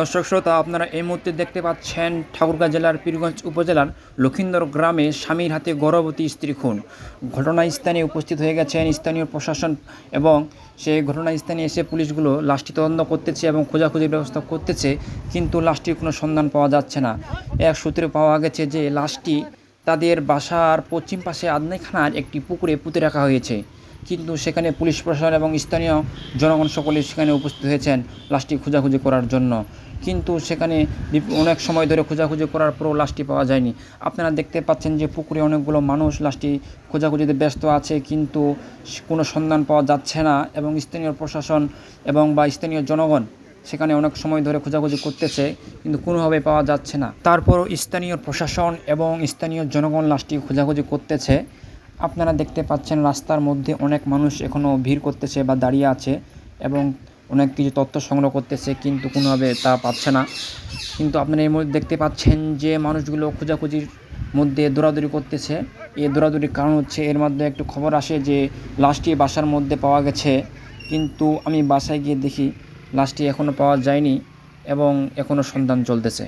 দর্শক শ্রোতা, আপনারা এই মুহূর্তে দেখতে পাচ্ছেন ঠাকুরগাঁ জেলার পীরগঞ্জ উপজেলার লক্ষিন্দর গ্রামে স্বামীর হাতে গর্ভবতী স্ত্রী খুন। ঘটনাস্থানে উপস্থিত হয়ে গেছেন স্থানীয় প্রশাসন এবং সেই ঘটনাস্থানে এসে পুলিশগুলো লাশটি তদন্ত করতেছে এবং খোঁজাখুঁজির ব্যবস্থা করতেছে, কিন্তু লাশটির কোনো সন্ধান পাওয়া যাচ্ছে না। এক সূত্রে পাওয়া গেছে যে লাশটি তাদের বাসার পশ্চিম পাশে আদনাইখানার একটি পুকুরে পুঁতে রাখা হয়েছে। কিন্তু সেখানে পুলিশ প্রশাসন এবং স্থানীয় জনগণ সকলে সেখানে উপস্থিত হয়েছেন লাশটি খোঁজাখুঁজি করার জন্য। কিন্তু সেখানে অনেক সময় ধরে খোঁজাখুঁজি করার পরও লাশটি পাওয়া যায়নি। আপনারা দেখতে পাচ্ছেন যে পুকুরে অনেকগুলো মানুষ লাশটি খোঁজাখুঁজিতে ব্যস্ত আছে, কিন্তু কোনো সন্ধান পাওয়া যাচ্ছে না এবং স্থানীয় প্রশাসন এবং বা স্থানীয় জনগণ সেখানে অনেক সময় ধরে খোঁজাখুঁজি করতেছে, কিন্তু কোনোভাবে পাওয়া যাচ্ছে না। তারপরও স্থানীয় প্রশাসন এবং স্থানীয় জনগণ লাশটি খোঁজাখুঁজি করতেছে। আপনারা দেখতে পাচ্ছেন রাস্তার মধ্যে অনেক মানুষ এখনও ভিড় করতেছে বা দাঁড়িয়ে আছে এবং অনেক কিছু তথ্য সংগ্রহ করতেছে, কিন্তু কোনোভাবে তা পাচ্ছে না। কিন্তু আপনারা এই মধ্যে দেখতে পাচ্ছেন যে মানুষগুলো খোঁজাখুঁজির মধ্যে দৌড়াদৌড়ি করতেছে। এই দৌড়াদৌড়ির কারণ হচ্ছে এর মধ্যে একটু খবর আসে যে লাশটি বাসার মধ্যে পাওয়া গেছে। কিন্তু আমি বাসায় গিয়ে দেখি লাশটি এখনও পাওয়া যায়নি এবং এখনও সন্ধান চলতেছে।